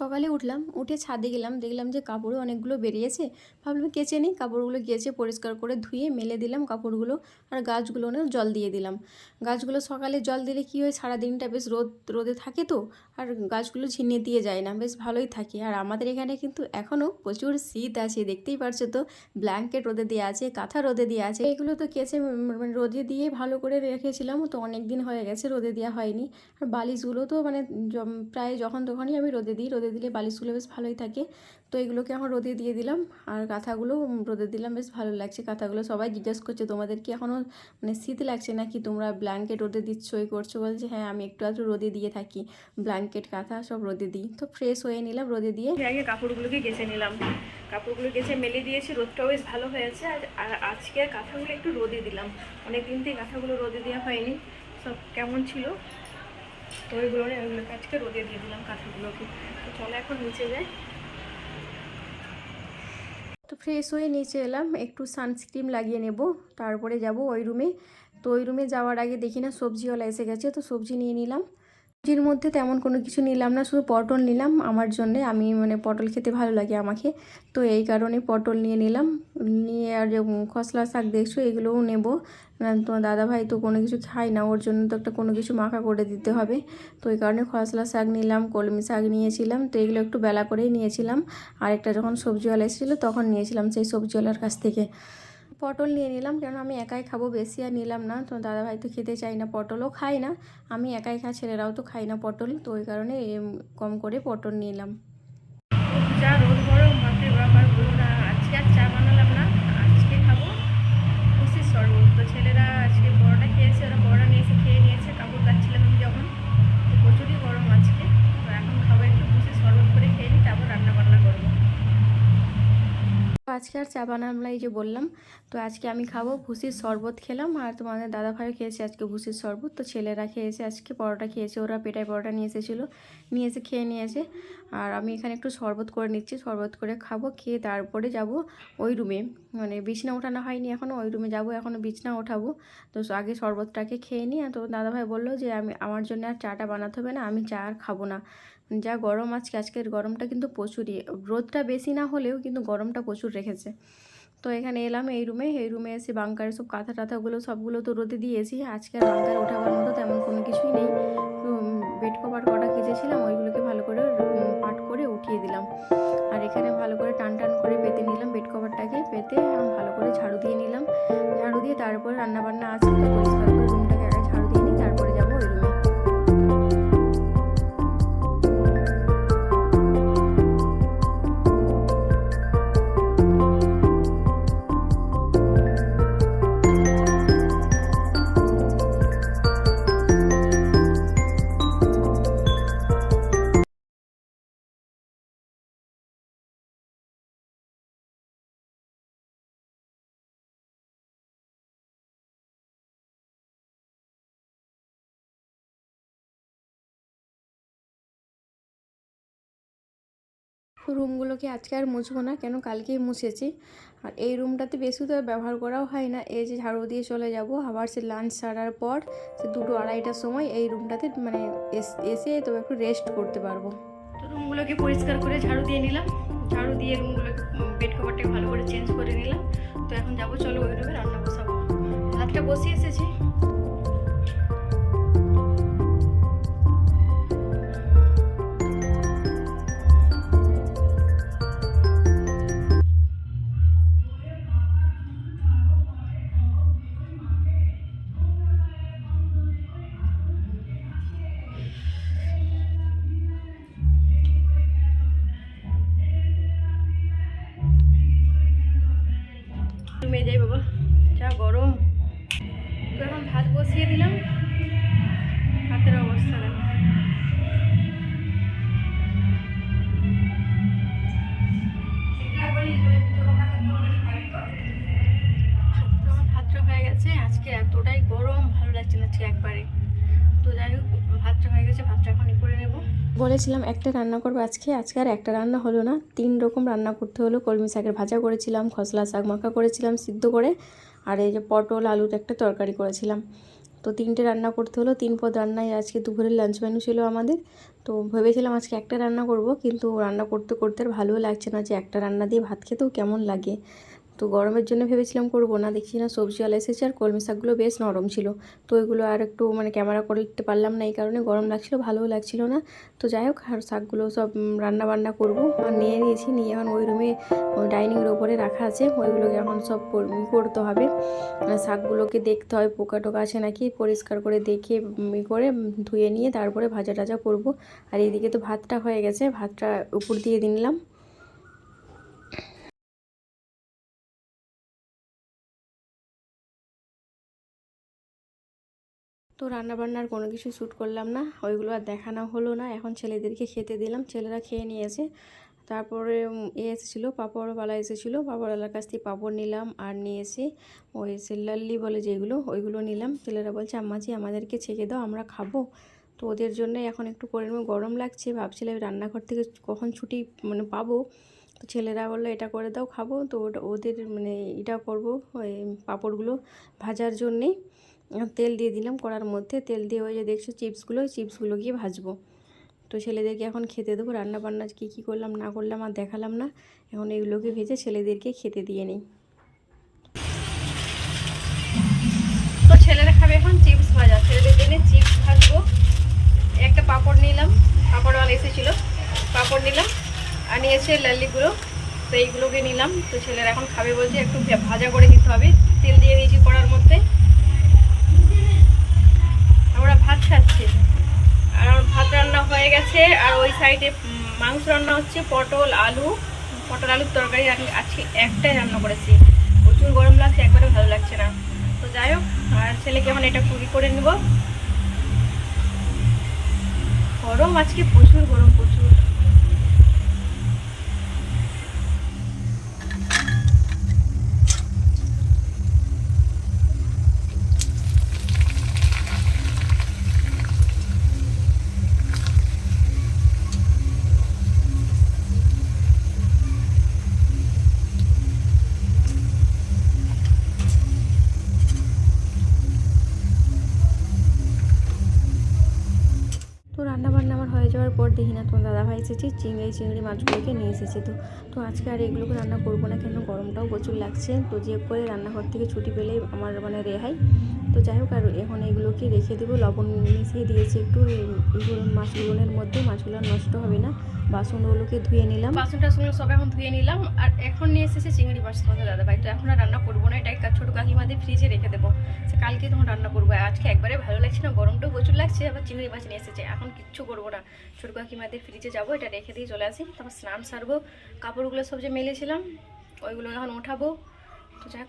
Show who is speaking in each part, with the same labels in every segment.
Speaker 1: সকালে উঠলাম, উঠে ছাদে গেলাম, দেখলাম যে কাপড়ও অনেকগুলো বেরিয়েছে। ভাবলাম কেচে নিই কাপড়গুলো কেচে পরিষ্কার করে ধুয়ে মেলে দিলাম কাপড়গুলো আর গাছগুলোনেও জল দিয়ে দিলাম। গাছগুলো সকালে জল দিলে কী হয় সারা দিনটা বেশ রোদ, রোদে থাকে তো, আর গাছগুলো ঝিনিয়ে দিয়ে যায় না, বেশ ভালোই থাকে। আর আমাদের এখানে কিন্তু এখনও প্রচুর শীত আছে, দেখতেই পারছ তো, ব্ল্যাঙ্কেট রোদে দেওয়া আছে, কাঁথা রোদে দেওয়া আছে। এগুলো তো কেচে মানে রোদে দিয়ে ভালো করে রেখেছিলাম, তো অনেক দিন হয়ে গেছে, রোদে দেওয়া হয়নি। আর বালিশগুলো তো মানে প্রায় যখন তখনই আমি রোদে দিই, রোদে দিলে বালিশগুলো বেশ ভালোই থাকে। তো এগুলোকে এখন রোদে দিয়ে দিলাম। আর কাঁথাগুলো রোদে দিলাম, বেশ ভালো লাগছে। কাঁথাগুলো সবাই জিজ্ঞেস করছে, তোমাদের কি এখনও মানে শীত লাগছে নাকি? তোমরা ব্ল্যাঙ্কেট রোদে দিচ্ছ এই করছ? বলছে হ্যাঁ আমি একটু আধটু রোদে দিয়ে থাকি। ব্ল্যাঙ্কেট কাঁথা সব রোদে দিই। তো ফ্রেশ হয়ে নিলাম, রোদে দিয়ে।
Speaker 2: আগে কাপড়গুলোকে গেছে নিলাম। কাপড়গুলো গেছে, মেলে দিয়েছি, রোদটাও বেশ ভালো হয়েছে। আর আর আজকে কাঁথাগুলো একটু রোদে দিলাম। অনেক দিন থেকে কাঁথাগুলো রোদে দেওয়া হয়নি। সব কেমন ছিল? তো ওইগুলো নিয়ে ওইগুলোকে আজকে রোদে দিয়ে দিলাম কাঁথাগুলোকে তো চলো এখন নিচে যাই।
Speaker 1: তো ফ্রেশ হয়ে নিচে এলাম, একটু সানস্ক্রিম লাগিয়ে নেব, তারপরে যাব ওই রুমে তো ওই রুমে যাওয়ার আগে দেখি না সবজিওয়ালা এসে গেছে, তো সবজি নিয়ে নিলাম। সবজির মধ্যে তেমন কোনো কিছু নিলাম না, শুধু পটল নিলাম। আমার জন্যে, আমি মানে পটল খেতে ভালো লাগে আমাকে। তো এই কারণে পটল নিয়ে নিলাম। নিয়ে আর খসলা শাক দেখছ, এগুলোও নেব। তোমার দাদাভাই তো কোনো কিছু খায় না, ওর জন্য তো একটা কোনো কিছু মাখা করে দিতে হবে। তো এই কারণে খসলা শাক নিলাম, কলমি শাক নিয়েছিলাম। তো এগুলো একটু বেলা করেই নিয়েছিলাম। আর একটা যখন সবজিওয়ালা এসেছিল, তখন নিয়েছিলাম সেই সবজিওয়ালার কাছ থেকে। পটল নিয়ে নিলাম। কেন আমি একাই খাব? বেশি আর নিলাম না। তো দাদাভাই তো খেতে চাই না পটলও খাই না। আমি একাই খাই ছেলেরাও তো খাই না পটল। তো ওই কারণে কম করে পটল নিলাম।
Speaker 2: যা রোদ চা বানালাম
Speaker 1: এই যে বললাম। তো আজকে আমি খাব ভুসির শরবত খেলাম আর তোমাদের দাদাভাইও খেয়েছে আজকে ভুসির শরবত। তো ছেলেরা খেয়েছে আজকে, পরোটা খেয়েছে, ওরা পেটায় পরোটা নিয়ে এসেছিল, নিয়ে এসে খেয়ে নিয়েছে। আর আমি এখানে একটু শরবত করে নিচ্ছি, শরবত করে খাব, খেয়ে তারপরে যাব ওই রুমে। মানে বিছনা ওঠানো হয়নি এখনও ওই রুমে যাব এখনও বিছনা ওঠাবো। তো আগে শরবতটাকে খেয়ে নিই। তো দাদাভাই বলল যে, আমি, আমার জন্য আর চাটা বানাতে হবে না, আমি চা আর খাব না। যা গরম আজকে, আজকের গরমটা কিন্তু প্রচুরই। রোদটা বেশি না হলেও কিন্তু গরমটা প্রচুর রেখেছে। তো এখানে এলাম এই রুমে এই রুমে এসে বাংকারে সব কাঁথা টাথাগুলো, সবগুলো তো রোদে দিয়েছি। আজকে আর বাংকারে ওঠাবার মতো তেমন কোনো কিছুই নেই। বেড কভার কটা কেচেছিলাম ওইগুলোকে ভালো করে পাট করে উঠিয়ে দিলাম। আর এখানে ভালো করে টান টান করে পেতে নিলাম বেড কভারটাকে পেতে ভালো করে ঝাড়ু দিয়ে নিলাম। ঝাড়ু দিয়ে তারপরে রান্নাবান্না আছে পরিষ্কার করে রুমগুলোকে আজকে আর মুছবো না, কেন কালকেই মুছেছি। আর এই রুমটাতে বেশি তো ব্যবহার করাও হয় না। এই যে ঝাড়ু দিয়ে চলে যাব, আবার সে লাঞ্চ ছাড়ার পর সে দুটো আড়াইটার সময় এই রুমটাতে মানে এস- এসে তবে একটু রেস্ট করতে পারব।
Speaker 2: তো রুমগুলোকে পরিষ্কার করে ঝাড়ু দিয়ে নিলাম। ঝাড়ু দিয়ে রুমগুলোকে বেড কভারটাকে ভালো করে চেঞ্জ করে নিলাম। তো এখন যাব, চলো ওই রুমে রান্না বসাবো। ভাতটা বসিয়ে এসেছি। ভাত বসিয়ে দিলাম। ভাতের অবস্থা দেখো। আজকে এতটাই গরম, ভালো লাগছে না আজকে একবারে। তো যাই হোক ভাতটা হয়ে গেছে ভাতটা এখনই করে নেব।
Speaker 1: বলেছিলাম একটা রান্না করব আজকে আজকে আর একটা রান্না হলো না। তিন রকম রান্না করতে হলো। কলমি শাকের ভাজা করেছিলাম, খসলা শাক মাখা করেছিলাম, সিদ্ধ করে। আর এই যে পটল, আলুর একটা তরকারি করেছিলাম। তো তিনটে রান্না করতে হলো, তিন পদ রান্নায় আজকে দুপুরের লাঞ্চ মেনু ছিল আমাদের। তো ভেবেছিলাম আজকে একটা রান্না করব, কিন্তু রান্না করতে করতে আর ভালোও লাগছে না যে একটা রান্না দিয়ে ভাত খেতেও কেমন লাগে। তো গরমের জন্য ভেবেছিলাম করব না, দেখছি না সবজিওয়ালা এসেছে আর কলমি শাকগুলো বেশ নরম ছিল। তো ওইগুলো আর একটু মানে ক্যামেরা করতে পারলাম না এই কারণে, গরম লাগছিল, ভালোও লাগছিল না। তো যাই হোক, আর শাকগুলো সব রান্না বান্না করব। আর নিয়ে নিয়েছি, নিয়ে এখন ওই রুমে ডাইনিংয়ের ওপরে রাখা আছে। ওইগুলোকে এখন সব করতে হবে। শাকগুলোকে দেখতে হয়, পোকা টোকা আছে নাকি? পরিষ্কার করে দেখে করে ধুয়ে নিয়ে তারপরে ভাজা টাজা করব। আর এইদিকে তো ভাতটা হয়ে গেছে, ভাতটা উপর দিয়ে দিলাম তো রান্নাবান্নার কোনো কিছু শ্যুট করলাম না ওইগুলো আর দেখানো হলো না। এখন ছেলেদেরকে খেতে দিলাম ছেলেরা খেয়ে নিয়েছে। তারপরে এ এসেছিল পাঁপড়ওয়ালা এসেছিল পাঁপড়ওয়ালার কাছ থেকে পাপড় নিলাম আর নিয়ে এসে ওই সে লাল্লি বলে যেগুলো ওইগুলো নিলাম। ছেলেরা বলছে আম্মাজি আমাদেরকে ছেঁকে দাও আমরা খাব। তো ওদের জন্য এখন একটু করে গরম লাগছে ভাবছিলাম রান্নাঘর থেকে কখন ছুটি মানে পাবো। তো ছেলেরা বলল এটা করে দাও খাব। তো ওটা ওদের মানে এটা করব ওই পাঁপড়গুলো ভাজার জন্যে আহ, তেল দিয়ে দিলাম, কড়ার মধ্যে তেল দিয়ে ওই যে দেখছ চিপসগুলো চিপসগুলো গিয়ে ভাজবো। তো ছেলেদেরকে এখন খেতে দেবো রান্না বান্না কী কী করলাম না করলাম আর দেখালাম না। এখন এগুলোকে ভেজে ছেলেদেরকে খেতে দিয়ে নিই।
Speaker 2: তো ছেলেরা খাবে এখন চিপস ভাজা। ছেলেদের জন্য চিপস ভাজবো। একটা পাঁপড় নিলাম, পাঁপড়ওয়ালা এসেছিল। পাঁপড় নিলাম, আর নিয়েছে লাল্লিগুলো তো এইগুলোকে নিলাম। তো ছেলেরা এখন খাবে বলছে, একটু ভাজা করে দিতে হবে। তেল দিয়ে দিয়েছি কড়ার মধ্যে। ভাত খাচ্ছে। আর ভাত রান্না হয়ে গেছে। আর ওই সাইডে মাংস রান্না হচ্ছে পটল, আলু। পটল, আলুর তরকারি আমি আজকে একটাই রান্না করেছি। প্রচুর গরম লাগছে একবারে ভালো লাগছে না। তো যাই হোক, আর ছেলেকে এখন এটা পুরি করে নেব। গরম আজকে প্রচুর গরম, প্রচুর
Speaker 1: দেখি তোমার দাদাভাই এসেছে, চিংড়ি চিংড়ি মাছগুলোকে নিয়ে এসেছে তো। তো আজকে আর এগুলোকে রান্না করব না কেন? গরমটাও প্রচুর লাগছে। তো যে করে রান্নাঘর থেকে ছুটি পেলেই আমার মানে রেহাই। তো যাই হোক, আর এখন এগুলোকে রেখে দেবো। লবণ মিশিয়ে দিয়েছি একটু মাছগুলোনের মধ্যে। মাছগুলো নষ্ট হবে না। বাসনগুলোকে ধুয়ে নিলাম।
Speaker 2: বাসন টাসনগুলো সব এখন ধুয়ে নিলাম। আর এখন নিয়ে এসেছে চিংড়ি মাছ তোমাদের দাদা ভাই। তো এখন আর রান্না করব না, এটা একটা ছোটো কাকিমাদের ফ্রিজে রেখে দেবো। সে কালকে তখন রান্না করব। আজকে একবারে ভালো লাগছে না, গরমটাও প্রচুর লাগছে, আবার চিংড়ি মাছ নিয়ে এসেছে। এখন কিচ্ছু করব না। ছোটো কাকিমাদের ফ্রিজে যাব, এটা রেখে দিয়ে চলে আসি। তারপর স্নান সারবো, কাপড়গুলো সব যে মেলেছিলাম, ওইগুলো এখন উঠাবো। তো যাক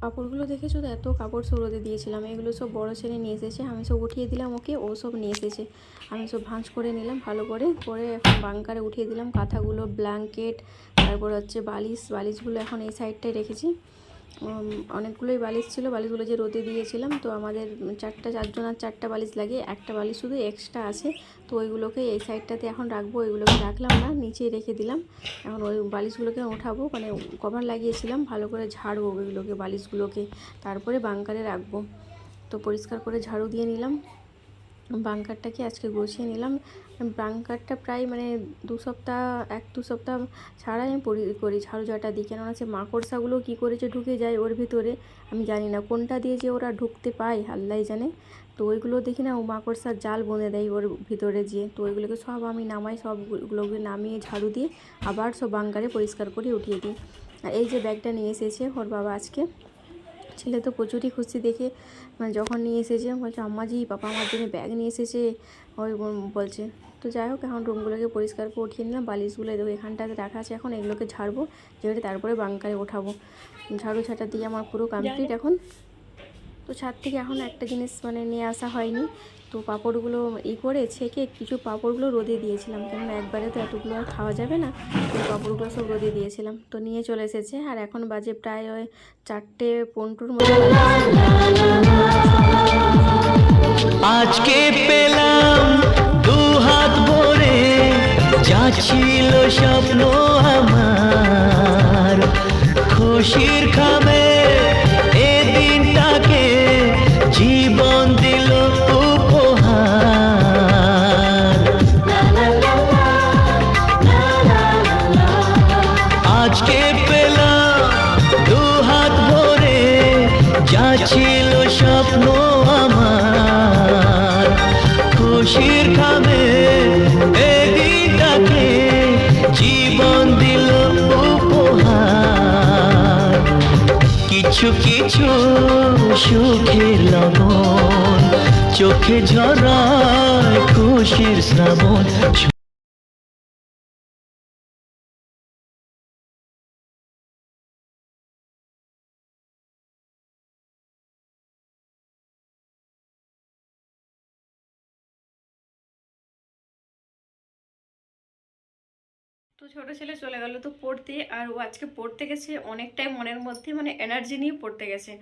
Speaker 1: কাপড়গুলো দেখেছ তো? এত কাপড় সব রোদে দিয়েছিলাম। এগুলো সব বড় ছেলে নিয়ে এসেছে। আমি সব উঠিয়ে দিলাম ওকে, ও সব নিয়ে এসেছে। আমি সব ভাঁজ করে নিলাম ভালো করে। করে এখন বাংকারে উঠিয়ে দিলাম। কাঁথাগুলো, ব্ল্যাঙ্কেট, তারপর হচ্ছে বালিশ। বালিশগুলো এখন এই সাইডটায় রেখেছি। অনেকগুলোই বালিশ ছিল, বালিশগুলো যে রোদে দিয়েছিলাম, তো আমাদের চারটা, চারজন আর চারটা বালিশ লাগে, একটা বালিশ শুধু এক্সট্রা আছে, তো ওইগুলোকে এই সাইডটাতে এখন রাখব, ওইগুলোকে রাখলাম না নিচে রেখে দিলাম, এখন ওই বালিশগুলোকে ওঠাবো মানে কভার লাগিয়েছিলাম, ভালো করে ঝাড়বো ওইগুলোকে, বালিশগুলোকে, তারপরে বাঙ্কারে রাখব, তো পরিষ্কার করে ঝাড়ু দিয়ে নিলাম। বাংকারটাকে আজকে গুছিয়ে নিলাম? বাংকারটা প্রায় মানে দু সপ্তাহ, এক দু সপ্তাহ ছাড়াই আমি পরি, করি ঝাড়ু ঝাঁটা দিই। কেননা সে মাকড়সাগুলো কী করেছে ঢুকে যায় ওর ভিতরে, আমি জানি না। কোনটা দিয়ে যে ওরা ঢুকতে পায় আল্লাহ জানে। তো ওইগুলো দেখি না, ও মাকড়সার জাল বনে দেয় ওর ভিতরে যেয়ে তো ওইগুলোকে সব আমি নামাই, সবগুলোকে নামিয়ে ঝাড়ু দিয়ে আবার সব বাঙ্কারে পরিষ্কার করে উঠিয়ে দিই। এই যে ব্যাগটা নিয়ে এসেছে ওর বাবা আজকে। ছেলে তো প্রচুরই খুশি দেখে। মানে যখন নিয়ে এসেছে বলছে আম্মাজি পাপা আমার জন্য ব্যাগ নিয়ে এসেছে। ওই বলছে, তো যাই হোক, এখন রুমগুলোকে পরিষ্কার করে উঠিয়ে নিলাম, বালিশগুলো দেখো এখানটাতে রাখা আছে, এখন এগুলোকে ঝাড়বো, ঝেড়ে তারপরে বাঙ্কারে ওঠাবো। ঝাড়ু ছাটা দিয়ে আমার পুরো কমপ্লিট এখন। তো ছাদ থেকে এখন একটা জিনিস মানে নিয়ে আসা হয়নি। তো পাঁপড়গুলো ই করে ছেঁকে কিছু পাঁপড়গুলো রোদে দিয়েছিলাম। কেননা একবারে তো এতগুলো আর খাওয়া যাবে না। তো পাঁপড়গুলো সব রোদে দিয়েছিলাম। তো নিয়ে চলে এসেছে। আর এখন বাজে প্রায় ওই চারটে পনেরোর মতো।
Speaker 3: আজকে পেলাম দু হাত ভরে ছিল স্বপ্ন আমার। খুশির খাবে সুখের লগন চোখে ঝরায় খুশির শ্রাবণ।
Speaker 1: ছোট ছেলে চলে গেল তো পড়তে, আর ও আজকে পড়তে গেছে অনেকটাই মনের মধ্যে মানে এনার্জি নিয়ে পড়তে গেছে।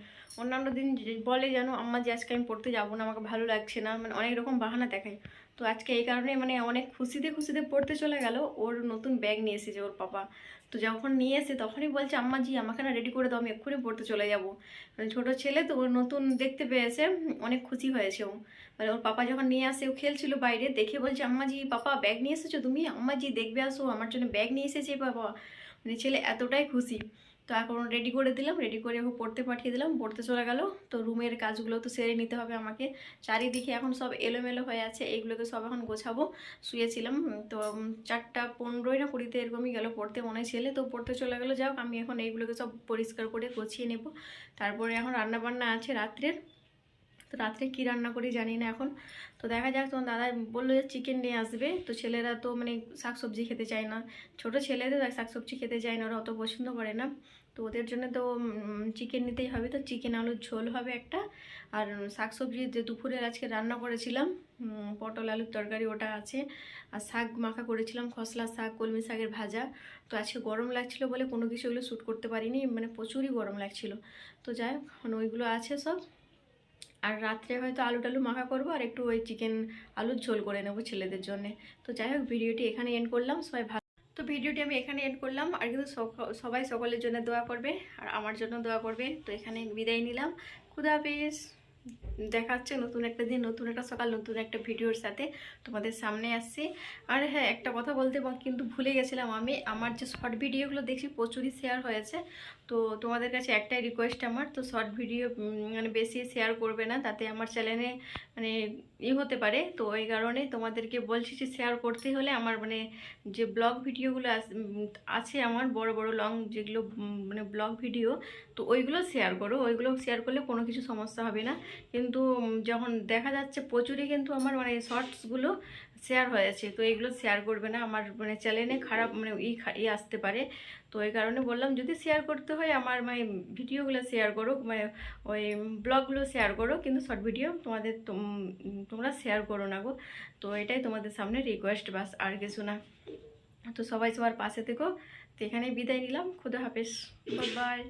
Speaker 1: অন্যান্য দিন বলে যেন, আম্মা যে আজকে আমি পড়তে যাব না, আমাকে ভালো লাগছে না মানে অনেক রকম বাহানা দেখায়। তো আজকে এই কারণে মানে অনেক খুশিতে খুশিতে পড়তে চলে গেল, ওর নতুন ব্যাগ নিয়ে এসেছে ওর পাপা। তো যখন নিয়ে এসে তখনই বলছে, আম্মা জি, আমাকে না রেডি করে দাও, আমি এক্ষুনি পড়তে চলে যাব। মানে ছোট ছেলে তো ওর নতুন দেখতে পেয়েছে, অনেক খুশি হয়েছে ও। মানে ওর পাপা যখন নিয়ে আসে, ও খেলছিল বাইরে, দেখে বলছে আম্মা জি পাপা ব্যাগ নিয়ে এসেছ তুমি? আম্মা জি দেখবে, আসো, আমার জন্য ব্যাগ নিয়ে এসেছে বাবা মানে ছেলে এতটাই খুশি। তো এখন রেডি করে দিলাম রেডি করে ওকে পড়তে পাঠিয়ে দিলাম, পড়তে চলে গেল। তো রুমের কাজগুলো তো সেরে নিতে হবে আমাকে। চারিদিকে এখন সব এলোমেলো হয়ে আছে এইগুলোকে সব এখন গোছাবো। শুয়েছিলাম তো চারটা পনেরোই না কুড়িতে এরকমই গেল পড়তে মনে ছেলে। তো পড়তে চলে গেলো, যাক, আমি এখন এইগুলোকে সব পরিষ্কার করে গুছিয়ে নেব। তারপরে এখন রান্না বান্না আছে রাত্রের। তো রাত্রে কী রান্না করি জানি না এখন। তো দেখা যাক, তোমার দাদা বলল যে চিকেন নিয়ে আসবে। তো ছেলেরা তো মানে শাকসবজি খেতে চায় না। ছোটো ছেলেদের শাকসবজি খেতে চায় না, ওরা অত পছন্দ করে না। তো ওদের জন্য তো চিকেন নিতেই হবে। তো চিকেন আলুর ঝোল হবে একটা। আর শাকসবজি যে দুপুরের আজকে রান্না করেছিলাম পটল আলুর তরকারি ওটা আছে। আর শাক মাখা করেছিলাম, খসলা শাক, কলমি শাকের ভাজা। তো আজকে গরম লাগছিল বলে কোনো কিছু ওগুলো শ্যুট করতে পারিনি। মানে প্রচুরই গরম লাগছিল। তো যাই হোক ওইগুলো আছে সব। আর রাত্রে হয়তো আলু টালু মাখা করব আর একটু ওই চিকেন আলুর ঝোল করে নেব ছেলেদের জন্য। তো যাই হোক, ভিডিওটি এখানে এন্ড করলাম। সবাই ভালো তো ভিডিওটি আমি এখানে এন্ড করলাম। আর কিন্তু সবাই সকলের জন্য দোয়া করবে আর আমার জন্য দোয়া করবে। তো এখানে বিদায় নিলাম। খুদা হাফিজ। দেখা হচ্ছে নতুন একটা দিন, নতুন একটা সকাল, নতুন একটা ভিডিওর সাথে তোমাদের সামনে আসছি। আর হ্যাঁ একটা কথা বলতে কিন্তু ভুলে গেছিলাম আমি, আমার যে শর্ট ভিডিওগুলো দেখছি প্রচুরই শেয়ার হয়েছে। তো তোমাদের কাছে একটাই রিকোয়েস্ট আমার, তো শর্ট ভিডিও মানে বেশি শেয়ার করবে না, তাতে আমার চ্যানেলে মানে ই হতে পারে। তো ওই কারণে তোমাদেরকে বলছি যে শেয়ার করতে হলে আমার মানে যে ব্লগ ভিডিওগুলো আছে আমার বড় বড় লং যেগুলো মানে ব্লগ ভিডিও তো ওইগুলো শেয়ার করো। ওইগুলো শেয়ার করলে কোনো কিছু সমস্যা হবে না। কিন্তু যখন দেখা যাচ্ছে প্রচুরই কিন্তু আমার মানে শর্টসগুলো শেয়ার হয়েছে তো এগুলো শেয়ার করবে না। আমার মানে চ্যানেলে খারাপ মানে ই ই আসতে পারে। তো এই কারণে বললাম, যদি শেয়ার করতে হয়, আমার মানে ভিডিওগুলো শেয়ার করো মানে ওই ব্লগগুলো শেয়ার করো, কিন্তু শর্ট ভিডিও তোমাদের তোম- তোমরা শেয়ার করো না গো। তো এটাই তোমাদের সামনে রিকোয়েস্ট বাস, আর কিছু না। তো সবাই সবার পাশে থেকো। তো এখানেই বিদায় নিলাম। খুদা হাফেজ। বাই